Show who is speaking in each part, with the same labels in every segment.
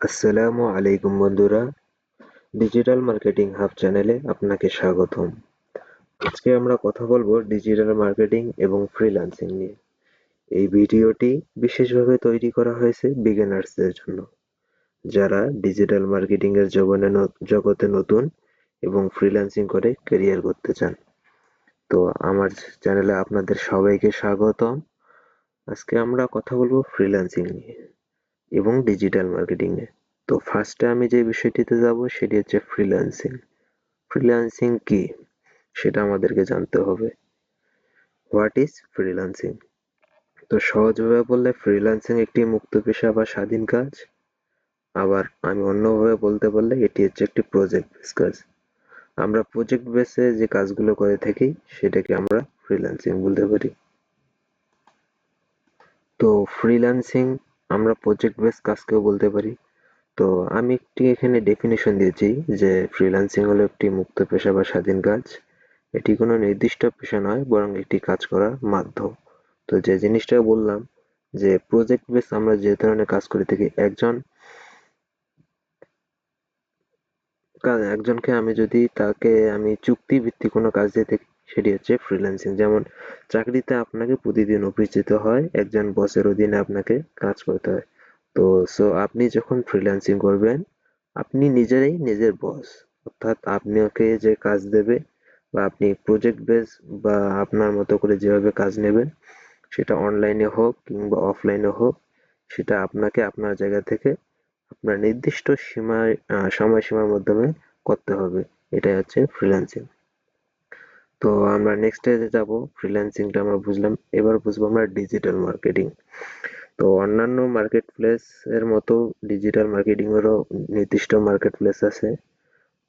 Speaker 1: আসসালামু আলাইকুম বন্ধুরা। ডিজিটাল মার্কেটিং হাব চ্যানেলে আপনাকে স্বাগতম। আজকে আমরা কথা বলব ডিজিটাল মার্কেটিং এবং ফ্রিল্যান্সিং নিয়ে। এই ভিডিওটি বিশেষভাবে তৈরি করা হয়েছে বিগিনার্সদের জন্য। যারা ডিজিটাল মার্কেটিং এর জগনে জগতে নতুন এবং ফ্রিল্যান্সিং করে ক্যারিয়ার করতে চান। তো আমার চ্যানেলে আপনাদের সবাইকে স্বাগতম। আজকে আমরা কথা বলব ফ্রিল্যান্সিং নিয়ে। এবং ডিজিটাল মার্কেটিং এ। তো ফার্স্টে আমি যে বিষয়টিতে যাব সেটি হচ্ছে ফ্রিল্যান্সিং ফ্রিল্যান্সিং কি? সেটা আমাদেরকে জানতে হবে। হোয়াট ইজ ফ্রিল্যান্সিং তো সহজভাবে বললে ফ্রিল্যান্সিং একটি মুক্ত পেশা বা স্বাধীন কাজ। আবার আমি অন্যভাবে বলতে বললে এটি হচ্ছে একটি প্রজেক্ট বেস কাজ। আমরা প্রজেক্ট বেসে যে কাজগুলো করে থাকি, সেটাকে আমরা ফ্রিল্যান্সিং বলতে পারি। তো ফ্রিল্যান্সিং আমরা প্রজেক্ট বেস কাজকেও বলতে পারি। তো আমি একটি এখানে ডেফিনেশন দিয়েছি যে ফ্রিল্যান্সিং হলো একটি মুক্ত পেশা বা স্বাধীন কাজ। এটি কোনো নির্দিষ্ট পেশা নয়, বরং একটি কাজ করার মাধ্যম। তো যে জিনিসটা বললাম যে প্রজেক্ট বেস আমরা যে ধরনের কাজ করে থাকি একজন একজনকে আমি যদি তাকে আমি চুক্তি ভিত্তিক কোনো কাজ দিয়ে থাকি সেটি হচ্ছে ফ্রিল্যান্সিং যেমন, চাকরিতে আপনাকে প্রতিদিন অফিস যেতে হয়, একজন বসের অধীনে আপনাকে কাজ করতে হয়। তো সো আপনি যখন ফ্রিল্যান্সিং করবেন, আপনি নিজেরাই নিজের বস অর্থাৎ আপনি ওকে যে কাজ দেবে বা আপনি প্রজেক্ট বেস বা আপনার মতো করে যেভাবে কাজ নেবেন, সেটা অনলাইনে হোক কিংবা অফলাইনে হোক, সেটা আপনাকে আপনার জায়গা থেকে আপনার নির্দিষ্ট সীমায় সময়সীমার মাধ্যমে করতে হবে। এটাই হচ্ছে ফ্রিল্যান্সিং তো আমরা নেক্সট স্টেজে যাব ফ্রিল্যান্সিংটা আমরা বুঝলাম। এবার বুঝব আমরা ডিজিটাল মার্কেটিং তো অন্যান্য মার্কেট প্লেস এর মতো ডিজিটাল মার্কেটিং এরও নির্দিষ্ট মার্কেট প্লেস আছে।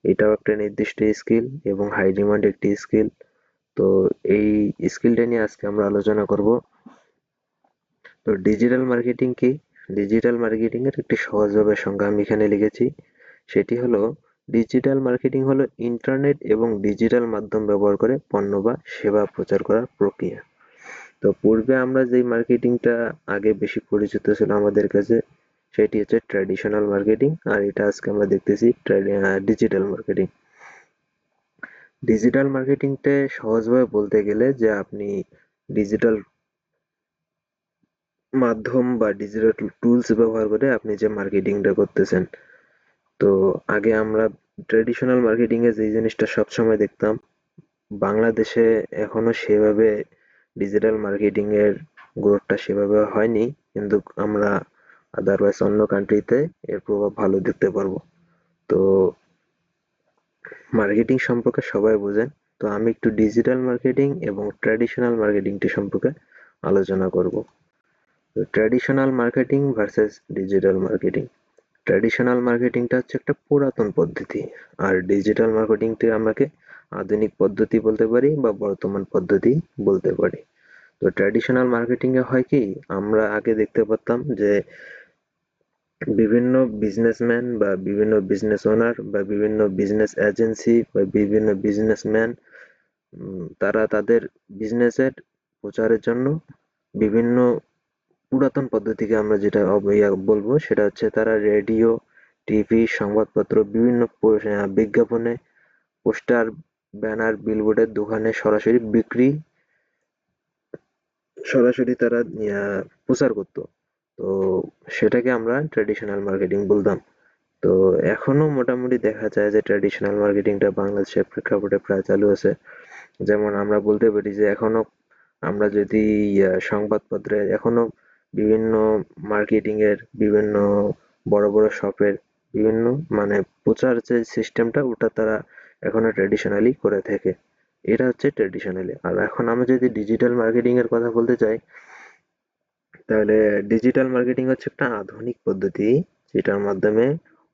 Speaker 1: এটাও একটা নির্দিষ্ট স্কিল এবং হাই ডিমান্ড একটি স্কিল তো এই স্কিলটা নিয়ে আজকে আমরা আলোচনা করব। তো ডিজিটাল মার্কেটিং কি? ডিজিটাল মার্কেটিং এর একটি সহজভাবে সংজ্ঞা আমি এখানে লিখেছি। সেটি হলো ডিজিটাল মার্কেটিং হলো ইন্টারনেট এবং ডিজিটাল মাধ্যম ব্যবহার করে পণ্য বা সেবা প্রচার করার প্রক্রিয়া। তো পূর্বে আমরা যেই মার্কেটিংটা আগে বেশি পরিচিত ছিল আমাদের কাছে, সেটি হচ্ছে ট্র্যাডিশনাল মার্কেটিং, আর এটা আজকে আমরা দেখতেছি ডিজিটাল মার্কেটিং। ডিজিটাল মার্কেটিংটা সহজভাবে বলতে গেলে যে আপনি ডিজিটাল মাধ্যম বা ডিজিটাল টুলস ব্যবহার করে আপনি যে মার্কেটিংটা করতেছেন তো আগে আমরা ট্রেডিশনাল মার্কেটিং এ যে জিনিসটা সবসময় দেখতাম, বাংলাদেশে এখনও সেভাবে ডিজিটাল মার্কেটিং এর গ্রোথটা সেভাবে হয়নি, কিন্তু আমরা আদারওয়াইজ অন্য কান্ট্রিতে এর প্রভাব ভালো দেখতে পারব। তো মার্কেটিং সম্পর্কে সবাই বোঝেন, তো আমি একটু ডিজিটাল মার্কেটিং এবং ট্র্যাডিশনাল মার্কেটিংটি সম্পর্কে আলোচনা করব। Traditional marketing versus digital marketing traditional মার্কেটিংটা হচ্ছে একটা পুরাতন পদ্ধতি। আর ডিজিটাল মার্কেটিংটি আমাকে আধুনিক পদ্ধতি বলতে পারি বা বর্তমান পদ্ধতি বলতে পারি। তো ট্র্যাডিশনাল মার্কেটিং এ হয় কি, আমরা আগে দেখতে পারতাম যে বিভিন্ন বিজনেসম্যান বা বিভিন্ন বিজনেস ওনার বা বিভিন্ন বিজনেস এজেন্সি বা বিভিন্ন বিজনেসম্যান তারা তাদের বিজনেসের প্রচারের জন্য বিভিন্ন পুরাতন পদ্ধতিকে আমরা যেটা বলব সেটা হচ্ছে তারা রেডিও, টিভি, সংবাদপত্র, বিভিন্ন বিজ্ঞাপনে পোস্টার, ব্যানার, বিলবোর্ডের দোকানে সরাসরি বিক্রি, সরাসরি তারা প্রচার করত। তো সেটাকে আমরা ট্র্যাডিশনাল মার্কেটিং বলতাম। তো এখনও মোটামুটি দেখা যায় যে ট্র্যাডিশনাল মার্কেটিংটা বাংলাদেশের প্রেক্ষাপটে প্রায় চালু আছে। যেমন আমরা বলতে পারি যে এখনও আমরা যদি সংবাদপত্রে এখনও বিভিন্ন মার্কেটিং এর, বিভিন্ন বড় বড় শপের বিভিন্ন মানে প্রচার যে সিস্টেমটা ওটা তারা এখনও ট্র্যাডিশনালি করে থাকে। এটা হচ্ছে ট্র্যাডিশনালি আর এখন আমরা যদি ডিজিটাল মার্কেটিং এর কথা বলতে চাই, তাহলে ডিজিটাল মার্কেটিং হচ্ছে একটা আধুনিক পদ্ধতি, যেটার মাধ্যমে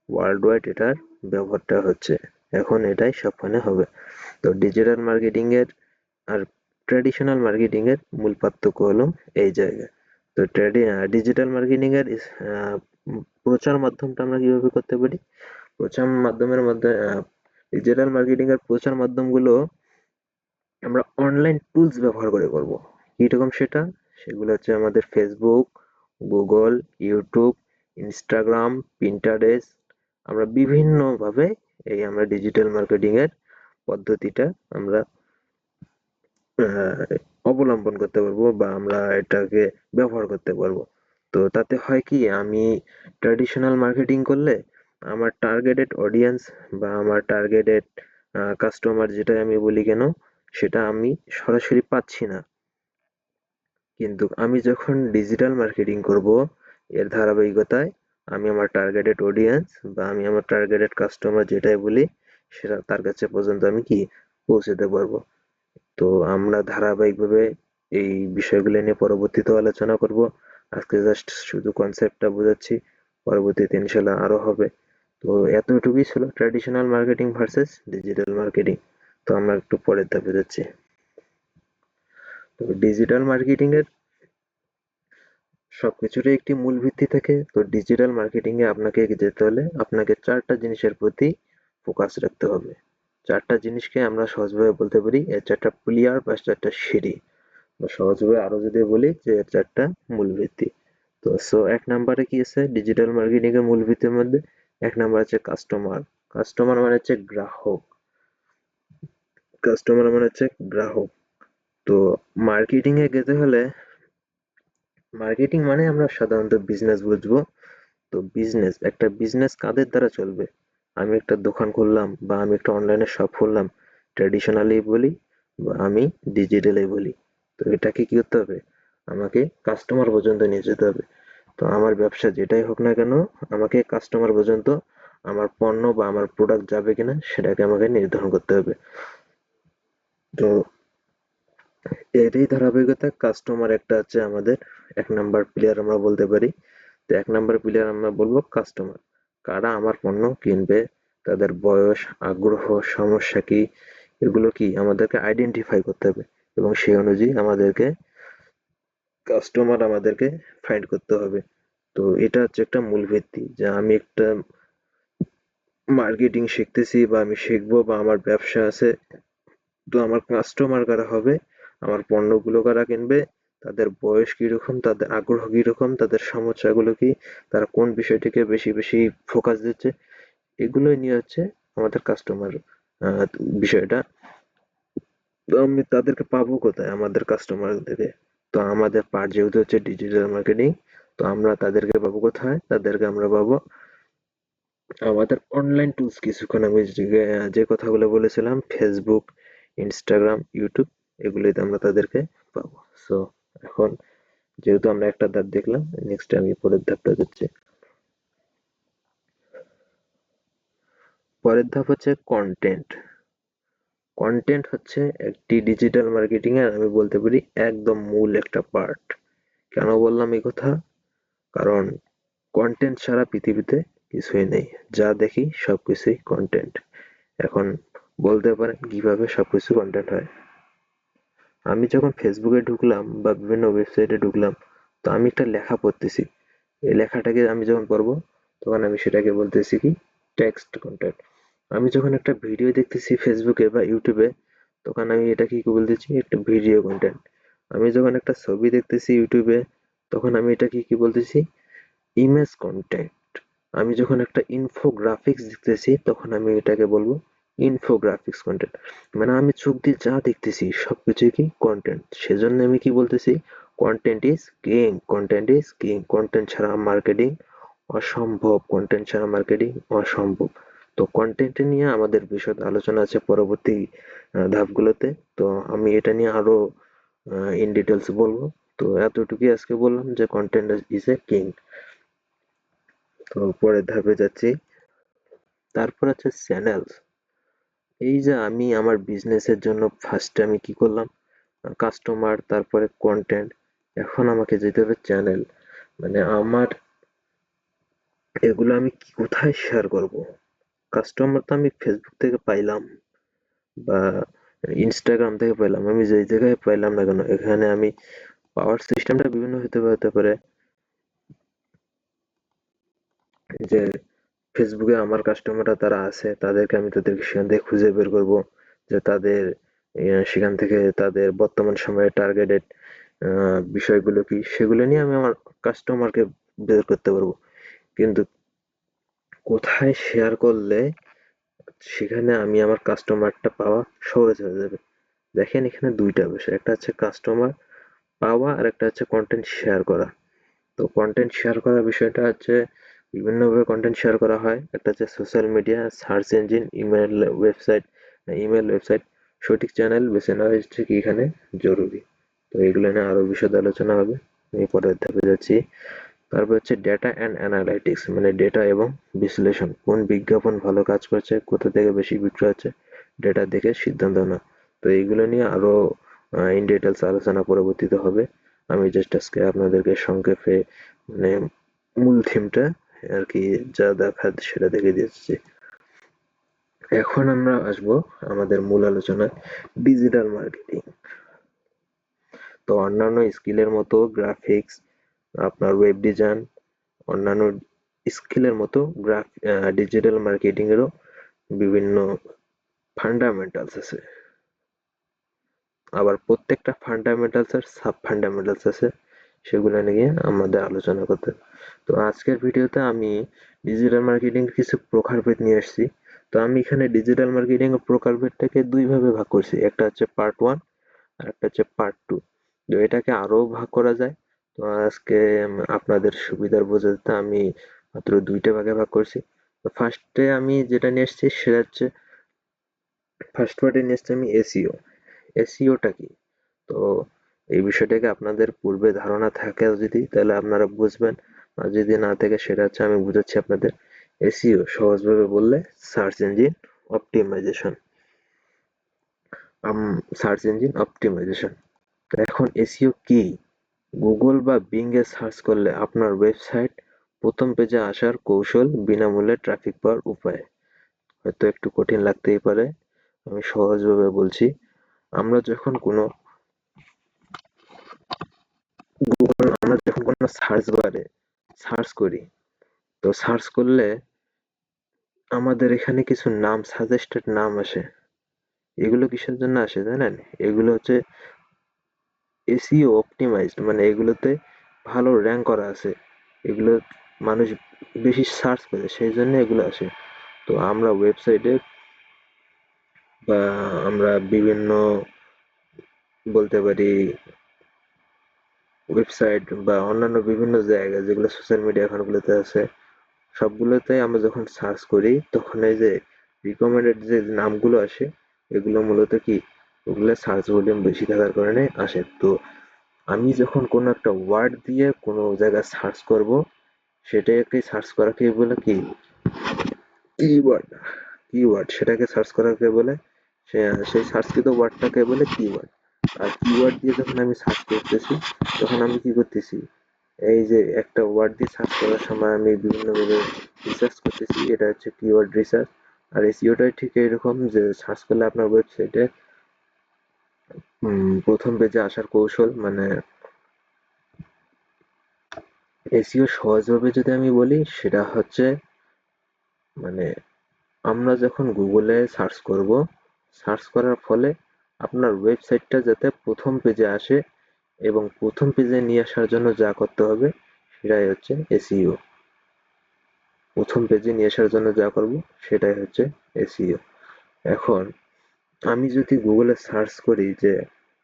Speaker 1: ওয়ার্ল্ড ওয়াইড এটার ব্যবহারটা হচ্ছে। এখন এটাই সবখানে হবে। তো ডিজিটাল মার্কেটিং এর আর ট্র্যাডিশনাল মার্কেটিং এর মূল পার্থক্য হলো এই জায়গায়। তো ডিজিটাল মার্কেটিং এর প্রচার মাধ্যমটা আমরা কীভাবে করতে পারি? প্রচার মাধ্যমের মধ্যে ডিজিটাল মার্কেটিং এর প্রচার মাধ্যমগুলো আমরা অনলাইন টুলস ব্যবহার করে করব। কীরকম সেটা? সেগুলো হচ্ছে আমাদের Facebook Google YouTube Instagram Pinterest আমরা বিভিন্নভাবে এই আমরা ডিজিটাল মার্কেটিং এর পদ্ধতিটা আমরা অবলম্বন করতে পারব বা আমরা এটাকে ব্যবহার করতে পারব। তো তাতে হয় কি, আমি ট্র্যাডিশনাল মার্কেটিং করলে আমার টার্গেটেড অডিয়েন্স বা আমার টার্গেটেড কাস্টমার যেটা আমি বলি কেন, সেটা আমি সরাসরি পাচ্ছি না। কিন্তু আমি যখন ডিজিটাল মার্কেটিং করব, এর ধারাবাহিকতায় আমি আমার টার্গেটেড অডিয়েন্স বা আমি আমার টার্গেটেড কাস্টমার যেটাই বলি, সেটা তার কাছে পর্যন্ত আমি কি পৌঁছাতে পারব? তো আমরা ধারাবাহিকভাবে এই বিষয়গুলো নিয়ে পরবর্তীতে আলোচনা করব। আজকে জাস্ট শুধু কনসেপ্টটা বোঝাচ্ছি, পরবর্তীতে ইনশাল্লাহ আরও হবে। তো এতটুকুই ছিল traditional marketing versus digital marketing তো আমরা একটু পরের ধাপে যাচ্ছি। তো ডিজিটাল মার্কেটিং এর সবকিছুরই একটি মূল ভিত্তি থাকে। তো ডিজিটাল মার্কেটিং এ আপনাকে যেতে হলে আপনাকে চারটা জিনিসের প্রতি ফোকাস রাখতে হবে। চারটা জিনিসকে আমরা সহজভাবে বলতে পারি। এর চারটা প্লেয়ার বা চারটা সিঁড়ি। বা সহজভাবে আরও যদি বলি যে এর চারটা মূল ভিত্তি। তো সো এক নম্বরে কি আছে? ডিজিটাল মার্কেটিং এর মূল ভিত্তির মধ্যে এক নম্বর আছে কাস্টমার কাস্টমার মানে হচ্ছে গ্রাহক। কাস্টমার মানে হচ্ছে গ্রাহক। তো মার্কেটিং এ যেতে হলে মার্কেটিং মানে আমরা সাধারণত বিজনেস বুঝব। তো বিজনেস একটা বিজনেস কাদের দ্বারা চলবে? আমি একটা দোকান খুললাম বা আমি একটা অনলাইনে শপ খুললাম ট্র্যাডিশনালি বলি বা আমি ডিজিটালি বলি, তো এটাকে কি করতে হবে? আমাকে কাস্টমার পর্যন্ত নিয়ে যেতে হবে। তো আমার ব্যবসা যেটাই হোক না কেন, আমাকে কাস্টমার পর্যন্ত আমার পণ্য বা আমার প্রোডাক্ট যাবে কিনা সেটাকে আমাকে নির্ধারণ করতে হবে। তো এটাই ধারাবাহিকতা কাস্টমার একটা আছে আমাদের এক নাম্বার প্লেয়ার আমরা বলতে পারি। তো এক নাম্বার প্লেয়ার আমরা বলব কাস্টমার কারা আমার পণ্য কিনবে, তাদের বয়স, আগ্রহ, সমস্যা কি, এগুলো কি আমাদেরকে আইডেন্টিফাই করতে হবে এবং সেই অনুযায়ী আমাদেরকে কাস্টমার আমাদেরকে ফাইন্ড করতে হবে। তো এটা হচ্ছে একটা মূল ভিত্তি যে আমি একটা মার্কেটিং শিখতেছি বা আমি শিখব বা আমার ব্যবসা আছে, তো আমার কাস্টমার কারা হবে, আমার পণ্যগুলো কারা কিনবে তাদের বয়স কীরকম, তাদের আগ্রহ কীরকম, তাদের সমস্যাগুলো কি, তারা কোন বিষয়টিকে বেশি বেশি ফোকাস দিচ্ছে, এগুলোই নিয়ে হচ্ছে আমাদের কাস্টমার বিষয়টা। তো আমি তাদেরকে পাবো কোথায়? আমাদের কাস্টমারদেরকে তো আমাদের পার্ট যেহেতু হচ্ছে ডিজিটাল মার্কেটিং তো আমরা তাদেরকে পাবো কোথায়? তাদেরকে আমরা পাবো আমাদের অনলাইন টুলস কিছুক্ষণ আমি যে- কথাগুলো বলেছিলাম ফেসবুক ইনস্টাগ্রাম ইউটিউব এগুলোতে আমরা তাদেরকে পাবো। সো এখন যেহেতু আমরা একটা ধাপ দেখলাম নেক্সট আমি পরের ধাপটা যাচ্ছি। পরের ধাপ হচ্ছে কন্টেন্ট কন্টেন্ট হচ্ছে একটি ডিজিটাল মার্কেটিং এর, আমি বলতে পারি একদম মূল একটা পার্ট কেন বললাম এই কথা? কারণ কন্টেন্ট ছাড়া পৃথিবীতে কিছুই নেই। যা দেখি সবকিছুই কন্টেন্ট এখন বলতে পারেন কীভাবে সবকিছু কন্টেন্ট হয়? আমি যখন ফেসবুকে ঢুকলাম বা বিভিন্ন ওয়েবসাইটে ঢুকলাম, তো আমি একটা লেখা পড়তেছি। এই লেখাটাকে আমি যখন পড়ব, তখন আমি সেটাকে বলতেছি কি টেক্সট কন্টেন্ট আমি যখন একটা ভিডিও দেখতেছি ফেসবুকে বা ইউটিউবে তখন আমি এটাকে কি বলতেছি, একটা ভিডিও কন্টেন্ট আমি যখন একটা ছবি দেখতেছি ইউটিউবে তখন আমি এটা এটাকে কি বলতেছি ইমেজ কন্টেন্ট আমি যখন একটা ইনফোগ্রাফিক্স দেখতেছি, তখন আমি এটাকে বলব ইনফোগ্রাফিক্স কন্টেন্ট মানে আমি চোখ দিয়ে যা দেখতেছি, সবকিছুই কি কন্টেন্ট সেজন্য আমি কি বলতেছি? Content is king content is king content ছাড়া মার্কেটিং অসম্ভব কন্টেন্ট ছাড়া মার্কেটিং অসম্ভব। তো কন্টেন্ট নিয়ে আমাদের বিশদ আলোচনা আছে পরবর্তী ধাপগুলোতে। তো আমি এটা নিয়ে আরও ইন ডিটেলস বলব। তো এতটুকুই আজকে বললাম যে কন্টেন্ট ইজ এ কিং তো পরের ধাপে যাচ্ছি। তারপর আছে চ্যানেলস এই যে আমি আমার বিজনেসের জন্য ফার্স্টে আমি কি করলাম? কাস্টমার তারপরে কন্টেন্ট এখন আমাকে যেতে হবে চ্যানেল মানে আমার এগুলো আমি কোথায় শেয়ার করব? কাস্টমার তো আমি ফেসবুক থেকে পাইলাম বা ইনস্টাগ্রাম থেকে পাইলাম। আমি যেই জায়গায় পাইলাম না কেন, এখানে আমি পাওয়ার সিস্টেমটা বিভিন্ন হতে হতে পারে যে ফেসবুকে আমার কাস্টমাররা তারা আছে, তাদেরকে আমি তাদেরকে সেখান থেকে খুঁজে বের করব যে তাদের সেখান থেকে তাদের বর্তমান সময়ে টার্গেটেড বিষয়গুলো কি, সেগুলো নিয়ে আমি আমার কাস্টমারকে বের করতে পারব। কিন্তু কোথায় শেয়ার করলে সেখানে আমি আমার কাস্টমারটা পাওয়া সহজ হয়ে যাবে। দেখেন এখানে দুইটা বিষয়, একটা হচ্ছে কাস্টমার পাওয়া আর একটা হচ্ছে কন্টেন্ট শেয়ার করা। তো কন্টেন্ট শেয়ার করার বিষয়টা হচ্ছে বিভিন্নভাবে কন্টেন্ট শেয়ার করা হয়। একটা হচ্ছে social media search engine email website email website সঠিক চ্যানেল বেছে নেওয়া হচ্ছে কি এখানে জরুরি। তো এগুলো নিয়ে আরও বিশদ আলোচনা হবে। আমি পরের ধাপে যাচ্ছি। তারপর হচ্ছে ডেটা অ্যান্ড অ্যানালাইটিক্স মানে ডেটা এবং বিশ্লেষণ। কোন বিজ্ঞাপন ভালো কাজ করছে, কোথা থেকে বেশি বিক্রি হচ্ছে ডেটা দেখে সিদ্ধান্ত নেওয়া তো এইগুলো নিয়ে আরও ইন ডিটেলস আলোচনা পরবর্তীতে হবে। আমি জাস্ট আজকে আপনাদেরকে সংক্ষেপে মানে মূল থিমটা আর কি যা দেখা সেটা দেখে দিচ্ছি এখন আমরা আসব আমাদের মূল আলোচনায় ডিজিটাল মার্কেটিং তো অন্যান্য স্কিলের মতো গ্রাফিক্স আপনার ওয়েব ডিজাইন অন্যান্য স্কিলের মতো গ্রাফ ডিজিটাল মার্কেটিং এরও বিভিন্ন ফান্ডামেন্টালস আছে। আবার প্রত্যেকটা ফান্ডামেন্টালস এর সাব ফান্ডামেন্টালস আছে। সেগুলো নিয়ে আমাদের আলোচনা করতে। তো আজকের ভিডিওতে আমি ডিজিটাল মার্কেটিং কিছু প্রকারভেদ নিয়ে আসছি। তো আমি এখানে ডিজিটাল মার্কেটিং এর প্রকারভেদটাকে দুই ভাবে ভাগ করছি। একটা হচ্ছে পার্ট ওয়ান আর একটা হচ্ছে পার্ট টু তো এটাকে আরও ভাগ করা যায়। তো আজকে আপনাদের সুবিধার বোঝাতে আমি মাত্র দুইটা ভাগে ভাগ করছি। তো ফার্স্টে আমি যেটা নিয়ে এসেছি সেটা হচ্ছে ফার্স্ট পার্টে নিয়ে এসেছি আমি এসিও এসিওটা কি? তো এই বিষয়টাকে আপনাদের পূর্বে ধারণা থাকে যদি, তাহলে আপনারা বুঝবেন। আর যদি না থাকে, সেটা হচ্ছে আমি বুঝাচ্ছি আপনাদের। এসইও সহজভাবে বললে search engine optimization search engine optimization এখন এসইও কি? গুগল বা বিং এ সার্চ করলে আপনার ওয়েবসাইট প্রথম পেজে আসার কৌশল বিনামূল্যে ট্রাফিক পাওয়ার উপায়। হয়তো একটু কঠিন লাগতেই পারে, আমি সহজভাবে বলছি। আমরা যখন কোনো গুগল আমরা যখন কোনো সার্চ বারে সার্চ করি। তো সার্চ করলে আমাদের এখানে কিছু নাম সাজেস্টেড নাম আসে। এগুলো কিসের জন্য আসে জানেন? এগুলো হচ্ছে এসইও অপটিমাইজড মানে এগুলোতে ভালো র্যাঙ্ক করা আছে। এগুলো মানুষ বেশি সার্চ করে, সেই জন্য এগুলো আসে। তো আমরা ওয়েবসাইটে বা আমরা বিভিন্ন বলতে পারি ওয়েবসাইট বা অন্যান্য বিভিন্ন জায়গা যেগুলো সোশ্যাল মিডিয়া এখনগুলোতে আছে সবগুলোতে আমরা যখন সার্চ করি, তখন এই যে রিকমেন্ডেড যে নামগুলো আসে, এগুলো মূলত কি? ওগুলো সার্চ ভলিউম বেশি থাকার কারণে আসে। তো আমি যখন কোনো একটা ওয়ার্ড দিয়ে কোনো জায়গায় সার্চ করব, সেটাকে সার্চ করাকে বলে কি? কিওয়ার্ড কিওয়ার্ড সেটাকে সার্চ করাকে বলে? সেই সার্চকৃত ওয়ার্ডটাকে বলে? কিওয়ার্ড আর কিওয়ার্ড দিয়ে যখন আমি সার্চ করতেছি, তখন আমি কি করতেছি? এই যে একটা ওয়ার্ড দিয়ে সার্চ করার সময় আমি বিভিন্নভাবে রিসার্চ করতেছি, এটা হচ্ছে কিওয়ার্ড রিসার্চ আর এসইওটাই ঠিক এরকম যে সার্চ করলে আপনার ওয়েবসাইটে প্রথম পেজে আসার কৌশল মানে এসিও সহজভাবে যদি আমি বলি, সেটা হচ্ছে মানে আমরা যখন গুগলে সার্চ করব সার্চ করার ফলে আপনার ওয়েবসাইটটা যাতে প্রথম পেজে আসে এবং প্রথম পেজে নিয়ে আসার জন্য যা করতে হবে সেটাই হচ্ছে এসইও প্রথম পেজে নিয়ে আসার জন্য যা করব সেটাই হচ্ছে এসইও এখন আমি যদি গুগলে সার্চ করি যে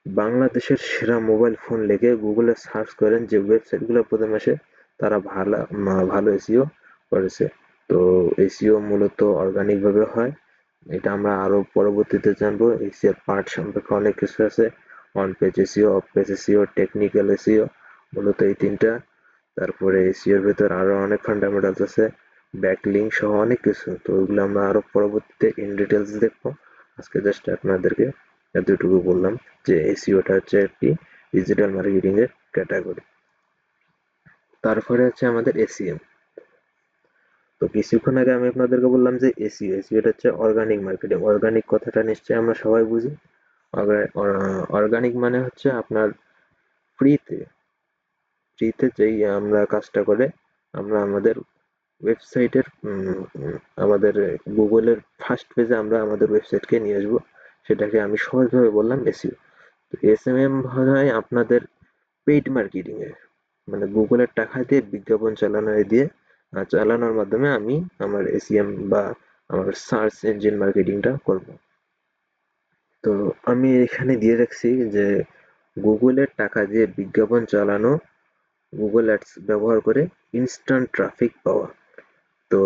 Speaker 1: বাংলাদেশের সেরা মোবাইল ফোন লেগে গুগলে সার্চ করেন যে ওয়েবসাইটগুলো প্রথম আসে, তারা ভালো ভালো এসিও করেছে। তো এসিও মূলত অর্গানিকভাবে হয়। এটা আমরা আরও পরবর্তীতে জানব। এসিওর পার্ট সম্পর্কে অনেক কিছু আছে। On page SEO off page SEO technical SEO মূলত এই তিনটা। তারপরে এসিওর ভেতর আরও অনেক ফান্ডামেন্টালস আছে। ব্যাকলিং সহ অনেক কিছু। তো ওইগুলো আমরা আরও পরবর্তীতে ইন ডিটেলস দেখব। আজকে জাস্ট আপনাদেরকে এতটুকু বললাম যে এসিওটা হচ্ছে একটি ডিজিটাল মার্কেটিং এর ক্যাটাগরি তারপরে হচ্ছে আমাদের এসিএম তো কিছুক্ষণ আগে আমি আপনাদেরকে বললাম যে এসিও এসিওটা হচ্ছে অর্গানিক মার্কেটিং অর্গানিক কথাটা নিশ্চয়ই আমরা সবাই বুঝি। অর্গানিক মানে হচ্ছে আপনার ফ্রিতে ফ্রিতে যেই আমরা কাজটা করে, আমরা আমাদের ওয়েবসাইটের আমাদের গুগলের ফার্স্ট পেজে আমরা আমাদের ওয়েবসাইটকে নিয়ে আসব। সেটাকে আমি সহজভাবে বললাম এসইও তো এস এম এম হয় আপনাদের পেইড মার্কেটিং এ মানে গুগলের টাকা দিয়ে বিজ্ঞাপন চালানো দিয়ে চালানোর মাধ্যমে আমি আমার এসিএম বা আমার সার্চ ইঞ্জিন মার্কেটিংটা করব। তো আমি এখানে দিয়ে রাখছি যে গুগলের টাকা দিয়ে বিজ্ঞাপন চালানো, গুগল অ্যাডস ব্যবহার করে ইনস্ট্যান্ট ট্রাফিক পাওয়া। তো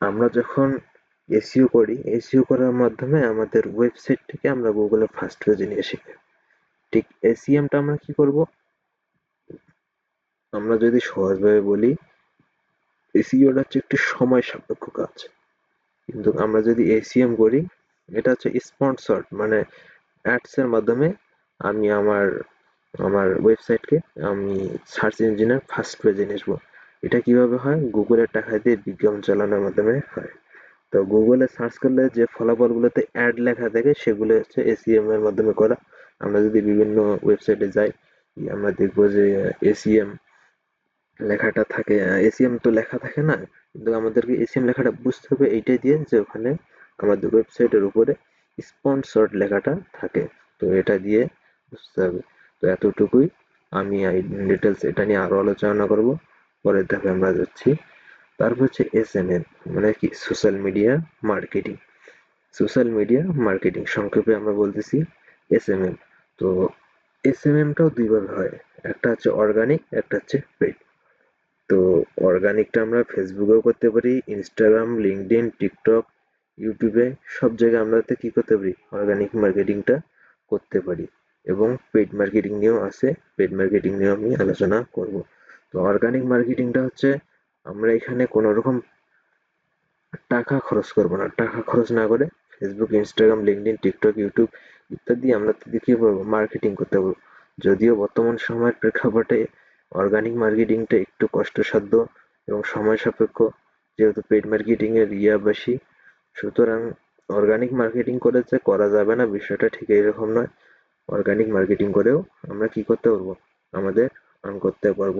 Speaker 1: আমরা যখন এসইও করি এসইও করার মাধ্যমে আমাদের ওয়েবসাইট থেকে আমরা গুগলে ফার্স্ট পেজে নিয়ে আসি ঠিক এসইএমটা আমরা কি করব? আমরা যদি সহজভাবে বলি এসইওটা হচ্ছে একটি সময় সাপেক্ষ কাজ। কিন্তু আমরা যদি এসিএম করি, এটা হচ্ছে স্পন্সর্ড মানে অ্যাডস এর মাধ্যমে আমি আমার আমার ওয়েবসাইটকে আমি সার্চ ইঞ্জিনের ফার্স্ট পেজে নিয়ে এটা কীভাবে হয়? গুগলের টাকা দিয়ে বিজ্ঞাপন চালানোর মাধ্যমে হয়। তো গুগলে সার্চ করলে যে ফলাফলগুলোতে অ্যাড লেখা থাকে, সেগুলো হচ্ছে এসিএম এর মাধ্যমে করা। আমরা যদি বিভিন্ন ওয়েবসাইটে যাই, আমরা দেখব যে এসিএম লেখাটা থাকে এসিএম তো লেখা থাকে না, কিন্তু আমাদেরকে এসিএম লেখাটা বুঝতে হবে এইটাই দিয়ে যে ওখানে আমাদের ওয়েবসাইটের উপরে স্পন্সর্ড লেখাটা থাকে। তো এটা দিয়ে বুঝতে হবে। তো এতটুকুই আমি ডিটেলস এটা নিয়ে আরও আলোচনা করব। পরের ধাপে আমরা যাচ্ছি। তারপর হচ্ছে এসএমএম মানে কি? Social media marketing social media marketing সংক্ষেপে আমরা বলতেছি এসএমএম তো এস এসএমএমটাও দুইভাবে হয়। একটা হচ্ছে অর্গানিক একটা হচ্ছে পেড তো অর্গানিকটা আমরা ফেসবুকেও করতে পারি ইনস্টাগ্রাম লিঙ্কডিন টিকটক ইউটিউবে সব জায়গায় আমরা কি করতে পারি? অর্গানিক মার্কেটিংটা করতে পারি এবং পেড মার্কেটিং নিয়েও আছে পেড মার্কেটিং নিয়েও আমি আলোচনা করব। তো অর্গানিক মার্কেটিংটা হচ্ছে আমরা এখানে কোনো রকম টাকা খরচ করব না। টাকা খরচ না করে Facebook Instagram LinkedIn TikTok YouTube ইত্যাদি আমরা কি করব মার্কেটিং করতে পারব যদিও বর্তমান সময়ের প্রেক্ষাপটে অর্গানিক মার্কেটিংটা একটু কষ্টসাধ্য এবং সময় সাপেক্ষ, যেহেতু পেড মার্কেটিংয়ের ইয়া বেশি। সুতরাং অর্গানিক মার্কেটিং করে যে করা যাবে না, বিষয়টা ঠিক এরকম নয়। অর্গানিক মার্কেটিং করেও আমরা কি করতে পারব? আমাদের আর্ন করতে পারব।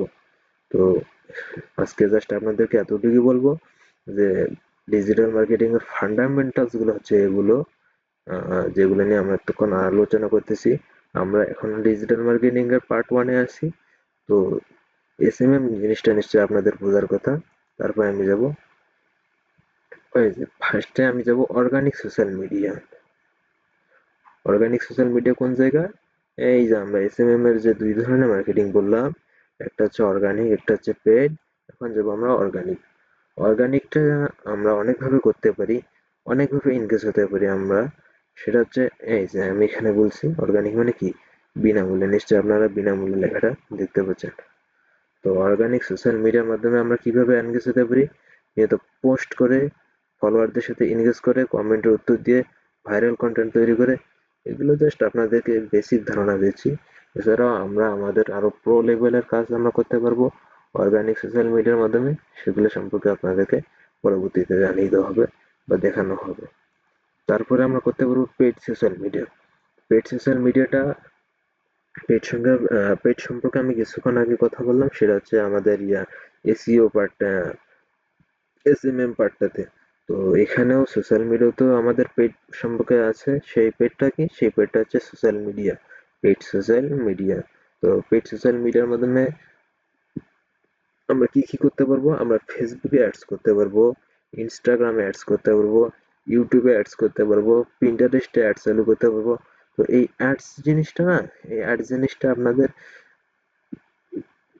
Speaker 1: তো আজকে জাস্ট আপনাদেরকে এতটুকুই বলব যে ডিজিটাল মার্কেটিং এর ফান্ডামেন্টালসগুলো হচ্ছে এগুলো যেগুলো নিয়ে আমরা এতক্ষণ আলোচনা করতেছি। আমরা এখন ডিজিটাল মার্কেটিংয়ের পার্ট ওয়ানে আছি। তো এস এম এম জিনিসটা নিশ্চয়ই আপনাদের বোঝার কথা। তারপরে আমি যাব। ফার্স্টে আমি যাব organic social media organic social media কোন জায়গা? এই যে আমরা এস এর যে দুই ধরনের মার্কেটিং বললাম। একটা হচ্ছে অর্গানিক একটা হচ্ছে পেড এখন যাব আমরা অর্গানিক অর্গানিকটা আমরা অনেকভাবে করতে পারি, অনেকভাবে ইনগেজ হতে পারি আমরা। সেটা হচ্ছে, এই যে আমি এখানে বলছি অর্গানিক মানে কি? বিনামূল্যে, নিশ্চয়ই আপনারা বিনামূল্যে লেখাটা দেখতে পাচ্ছেন। তো অর্গানিক সোশ্যাল মিডিয়ার মাধ্যমে আমরা কীভাবে এনগেজ হতে পারি? নিয়ত পোস্ট করে ফলোয়ারদের সাথে এনগেজ করে কমেন্টের উত্তর দিয়ে ভাইরাল কন্টেন্ট তৈরি করে, এগুলো জাস্ট আপনাদেরকে বেসিক ধারণা দিচ্ছি। এছাড়াও আমরা আমাদের আরও প্রো লেভেলের কাজ আমরা করতে পারব। অর্গানিক সোশ্যাল মিডিয়ার মাধ্যমে সেগুলো সম্পর্কে আপনাদেরকে পরবর্তীতে জানিয়ে দেওয়া হবে বা দেখানো হবে। তারপরে আমরা করতে পারব paid social media paid social মিডিয়াটা পেড সঙ্গে পেড সম্পর্কে আমি কিছুক্ষণ আগে কথা বললাম, সেটা হচ্ছে আমাদের ইয়া এসইও পার্টটা এস এম এম পার্টটাতে তো এখানেও সোশ্যাল মিডিয়াতেও আমাদের পেড সম্পর্কে আছে, সেই পেডটা কি? সেই পেডটা হচ্ছে social media paid social media তো পেড সোশ্যাল মিডিয়ার মাধ্যমে আমরা কি কি করতে পারব? আমরা ফেসবুকে অ্যাডস করতে পারব ইনস্টাগ্রামে অ্যাডস করতে পারব ইউটিউবে অ্যাডস করতে পারব পিন্টারেস্টে অ্যাডস চালু করতে পারব। তো এই অ্যাডস জিনিসটা না, এই অ্যাডস জিনিসটা আপনাদের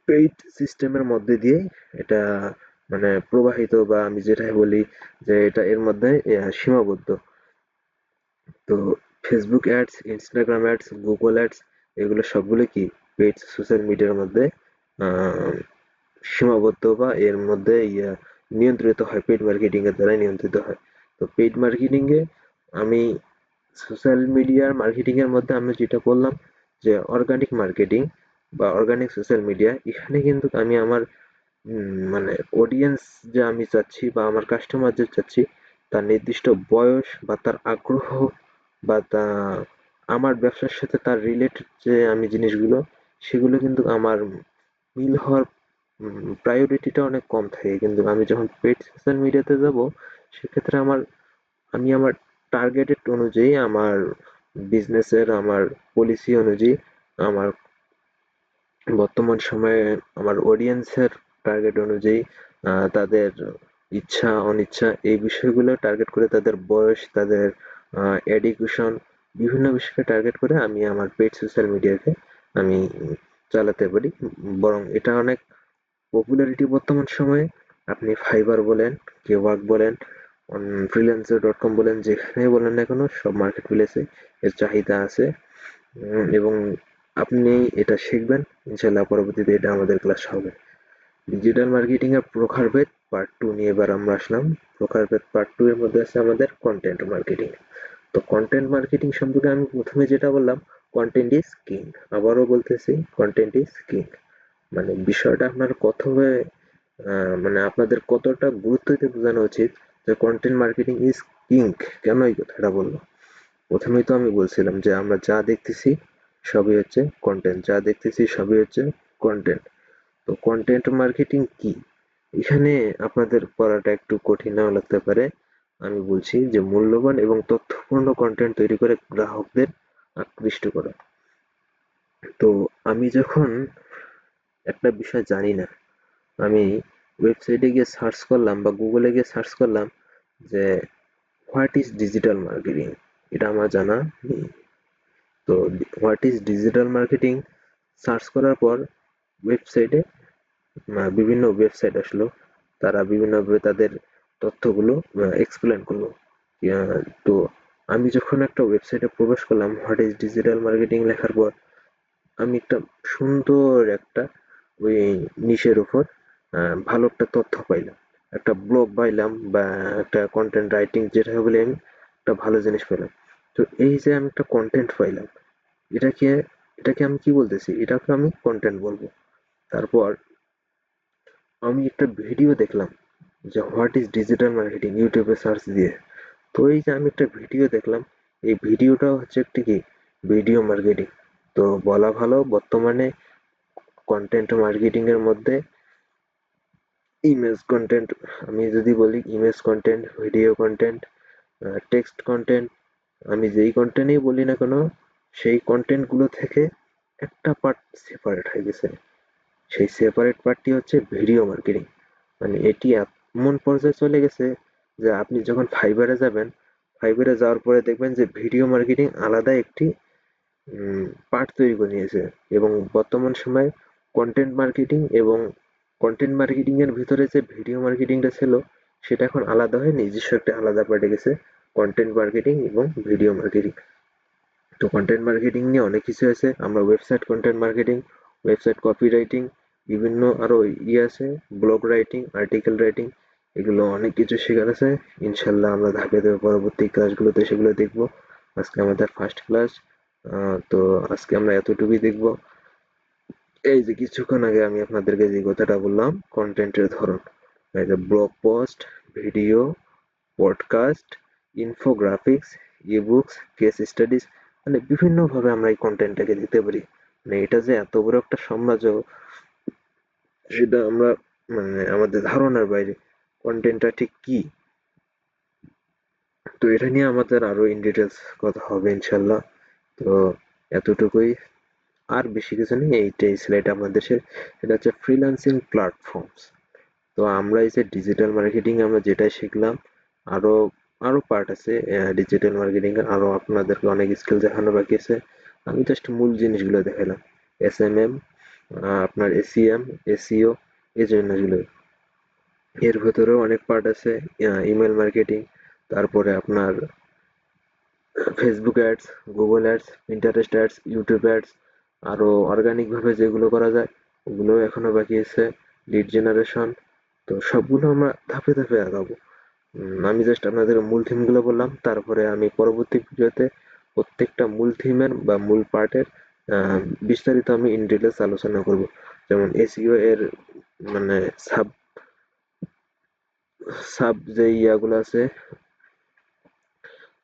Speaker 1: পেইড সিস্টেমের মধ্যে দিয়ে এটা মানে প্রবাহিত বা আমি যেটাই বলি যে এটা এর মধ্যে সীমাবদ্ধ। তো Facebook ads Instagram ads Google ads এগুলো সবগুলো কি পেইড সোশ্যাল মিডিয়ার মধ্যে সীমাবদ্ধ বা এর মধ্যে, ইয়া, নিয়ন্ত্রিত হয় পেইড মার্কেটিং এর দ্বারা নিয়ন্ত্রিত হয়। তো পেইড মার্কেটিং এ আমি সোশ্যাল মিডিয়ার মার্কেটিং এর মধ্যে আমি যেটা বললাম যে অর্গানিক মার্কেটিং বা অর্গানিক সোশ্যাল মিডিয়া এখানে কিন্তু আমি আমার মানে অডিয়েন্স যে আমি চাচ্ছি বা আমার কাস্টমার যে চাচ্ছি, তার নির্দিষ্ট বয়স বা তার আগ্রহ বা তা, আমার ব্যবসার সাথে তার রিলেটেড যে আমি জিনিসগুলো, সেগুলো কিন্তু আমার মিল হওয়ার প্রায়োরিটিটা অনেক কম থাকে। কিন্তু আমি যখন পেড সোশ্যাল মিডিয়াতে যাব, সেক্ষেত্রে আমার, আমি আমার টার্গেটেড অনুযায়ী আমার বিজনেসের আমার পলিসি অনুযায়ী আমার বর্তমান সময়ে আমার অডিয়েন্সের টার্গেট অনুযায়ী তাদের ইচ্ছা, অনিচ্ছা এই বিষয়গুলো টার্গেট করে তাদের বয়স, তাদের এডুকেশন বিভিন্ন বিষয়কে টার্গেট করে আমি আমার পেড সোশ্যাল মিডিয়াকে আমি চালাতে পারি। বরং এটা অনেক পপুলারিটি বর্তমান সময়ে, আপনি ফাইবার বলেন কেওয়ার্ক বলেন ফ্রিল্যান্সার ডট কম বলেন যেখানে বলেন না কেন, সব মার্কেট প্লেসে এর চাহিদা আছে। এবং আপনি এটা শিখবেন ইনশাল্লাহ পরবর্তীতে এটা আমাদের ক্লাস হবে। ডিজিটাল মার্কেটিং এর প্রকারভেদ পার্ট টু নিয়ে এবার আমরা আসলাম। প্রকারভেদ পার্ট টু এর মধ্যে আছে আমাদের কন্টেন্ট মার্কেটিং তো কন্টেন্ট মার্কেটিং সম্পর্কে আমি প্রথমে যেটা বললাম কন্টেন্ট ইজ কিং আবারও বলতেছি কন্টেন্ট ইজ কিং মানে বিষয়টা আপনার কতভাবে মানে আপনাদের কতটা গুরুত্ব দিয়ে বোঝানো উচিত যে কন্টেন্ট মার্কেটিং ইজ কিং কেন এই কথাটা বলল? প্রথমেই তো আমি বলছিলাম যে আমরা যা দেখতেছি সবই হচ্ছে কন্টেন্ট যা দেখতেছি সবই হচ্ছে কন্টেন্ট তো কন্টেন্ট মার্কেটিং কি? এখানে আপনাদের পড়াটা একটু কঠিন নাও লাগতে পারে। আমি বলছি যে মূল্যবান এবং তথ্যপূর্ণ কন্টেন্ট তৈরি করে গ্রাহকদের আকৃষ্ট করা। তো আমি যখন একটা বিষয় জানি না, আমি ওয়েবসাইটে গিয়ে সার্চ করলাম বা গুগলে গিয়ে সার্চ করলাম যে হোয়াট ইজ ডিজিটাল মার্কেটিং এটা আমার জানা নেই। তো what is digital marketing search করার পর ওয়েবসাইটে বিভিন্ন ওয়েবসাইট আসলো। তারা বিভিন্নভাবে তাদের তথ্যগুলো এক্সপ্লেন করল। তো আমি যখন একটা ওয়েবসাইটে প্রবেশ করলাম হোয়াট ইজ ডিজিটাল মার্কেটিং লেখার পর, আমি একটা সুন্দর একটা ওই নিশের উপর ভালো একটা তথ্য পাইলাম। একটা ব্লগ পাইলাম বা একটা কন্টেন্ট রাইটিং যেটা বলে আমি একটা ভালো জিনিস পেলাম তো এই যে আমি একটা কন্টেন্ট পাইলাম, এটাকে এটাকে আমি কি বলতেছি? এটাকে আমি কন্টেন্ট বলব। তারপর আমি একটা ভিডিও দেখলাম যে হোয়াট ইজ ডিজিটাল মার্কেটিং ইউটিউবে সার্চ দিয়ে। তো এই যে আমি একটা ভিডিও দেখলাম, এই ভিডিওটা হচ্ছে একটি কি? ভিডিও মার্কেটিং তো বলা ভালো, বর্তমানে কন্টেন্ট মার্কেটিং এর মধ্যে ইমেজ কন্টেন্ট আমি যদি বলি image content video content text content আমি যেই কন্টেন্টই বলি না কেন, সেই কন্টেন্টগুলো থেকে একটা পার্ট সেপারেট হয়ে গেছে। সেই সেপারেট পার্টটি হচ্ছে ভিডিও মার্কেটিং মানে এটি এমন পর্যায়ে চলে গেছে যে আপনি যখন ফাইবারে যাবেন ফাইবারে যাওয়ার পরে দেখবেন যে ভিডিও মার্কেটিং আলাদা একটি পার্ট তৈরি করে নিয়েছে। এবং বর্তমান সময়ে কন্টেন্ট মার্কেটিং এবং কন্টেন্ট মার্কেটিং এর ভিতরে যে ভিডিও মার্কেটিংটা ছিল, সেটা এখন আলাদা হয়ে নিজস্ব একটা আলাদা পার্টে গেছে কন্টেন্ট মার্কেটিং এবং ভিডিও মার্কেটিং তো কন্টেন্ট মার্কেটিং নিয়ে অনেক কিছু আছে, আমরা website content marketing website copy writing বিভিন্ন আরও ইয়ে আছে ব্লগ রাইটিং আর্টিকেল রাইটিং এগুলো অনেক কিছু শেখার আছে। ইনশাল্লাহ আমরা ধাপে ধাপে পরবর্তী ক্লাসগুলোতে সেগুলো দেখব। আজকে আমাদের ফার্স্ট ক্লাস তো আজকে আমরা এতটুকুই দেখব। এই যে কিছুক্ষণ আগে আমি আপনাদেরকে যে কথাটা বললাম কন্টেন্টের ধরন। Blog post video podcast infographics ebooks case studies মানে বিভিন্নভাবে আমরা এই কন্টেন্টটাকে দিতে পারি। মানে এটা যে এত বড় একটা সাম্রাজ্য, সেটা আমরা মানে আমাদের ধারণার বাইরে কন্টেন্টটা ঠিক কি? তো এটা নিয়ে আমাদের আরও ইন ডিটেলস কথা হবে ইনশাল্লাহ। তো এতটুকুই। আর বেশি কিছু নেই, এইটাই স্লাইড আমাদের দেশের, এটা হচ্ছে ফ্রিল্যান্সিং প্ল্যাটফর্মস তো আমরা এই যে ডিজিটাল মার্কেটিং আমরা যেটাই শিখলাম, আরও আরও পার্ট আছে ডিজিটাল মার্কেটিং এর আরও আপনাদেরকে অনেক স্কিল দেখানো বাকি আছে। আমি জাস্ট মূল জিনিসগুলো দেখালাম এস এম এম আপনার এসিএম এসিও এই জিনিসগুলো। এর ভেতরেও অনেক পার্ট আছে ইমেল মার্কেটিং তারপরে আপনার Facebook ads Google ads Pinterest ads YouTube ads আরও অর্গানিকভাবে যেগুলো করা যায়, ওগুলো এখনও বাকি আছে লিড জেনারেশন তো সবগুলো আমরা ধাপে ধাপে আগাবো। আমি জাস্ট আপনাদের মূল থিমগুলো বললাম, তারপরে আমি পরবর্তী ভিডিওতে প্রত্যেকটা মূল থিমের বা মূল পার্টের বিস্তারিত আমি ইন ডিটেলস আলোচনা করব। যেমন এসইও এর মানে সাব সাব যে ইয়াগুলো আছে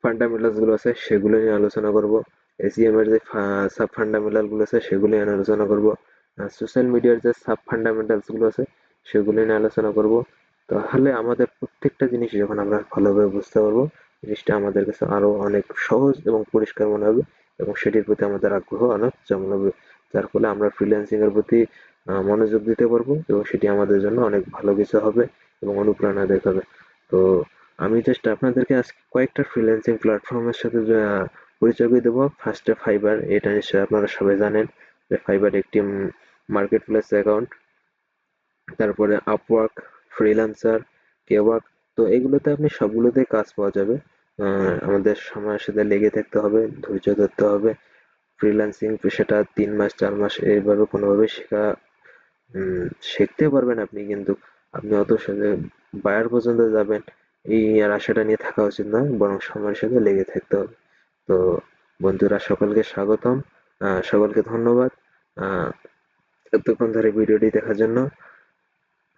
Speaker 1: ফান্ডামেন্টালসগুলো আছে, সেগুলো নিয়ে আলোচনা করব। এসিএম এর যে সাব ফান্ডামেন্টালগুলো আছে, সেগুলো নিয়ে আলোচনা করব। সোশ্যাল মিডিয়ার যে সাব ফান্ডামেন্টালসগুলো আছে, সেগুলো নিয়ে আলোচনা করব। তাহলে আমাদের প্রত্যেকটা জিনিস যখন আমরা ভালোভাবে বুঝতে পারব, জিনিসটা আমাদের কাছে আরও অনেক সহজ এবং পরিষ্কার মনে হবে এবং সেটির প্রতি আমাদের আগ্রহ অনেক যেমন হবে যার ফলে আমরা ফ্রিল্যান্সিং এর প্রতি মনোযোগ দিতে পারব এবং সেটি আমাদের জন্য অনেক ভালো কিছু হবে এবং অনুপ্রেরণা দেখাবে। তো আমি জাস্ট আপনাদেরকে আজকে কয়েকটা ফ্রিল্যান্সিং প্ল্যাটফর্মের সাথে পরিচয় করে দেবো। ফার্স্টে ফাইবার এটা নিশ্চয়ই আপনারা সবাই জানেন যে ফাইবার একটি মার্কেট প্লেস অ্যাকাউন্ট তারপরে আপওয়ার্ক ফ্রিল্যান্সার কেওয়ার্ক তো এগুলোতে আপনি সবগুলোতেই কাজ পাওয়া যাবে। আমাদের সময়ের সাথে লেগে থাকতে হবে, ধৈর্য ধরতে হবে। ফ্রিল্যান্সিং সেটা তিন মাস, চার মাস এইভাবে কোনোভাবে শেখা শিখতে পারবেন আপনি কিন্তু। আপনি অত সাথে বায়ার পর্যন্ত যাবেন, এই আর আশাটা নিয়ে থাকা উচিত নয় বরং সময়ের সাথে লেগে থাকতে হবে। তো বন্ধুরা, সকলকে স্বাগতম। সকলকে ধন্যবাদ। এতক্ষণ ধরে ভিডিওটি দেখার জন্য।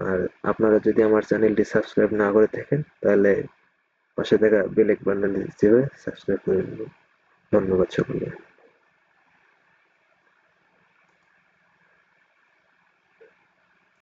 Speaker 1: আর আপনারা যদি আমার চ্যানেলটি সাবস্ক্রাইব না করে থাকেন, তাহলে পাশে থাকা বেল বান্ডাল হিসেবে সাবস্ক্রাইব করে নেবেন। ধন্যবাদ সকলকে।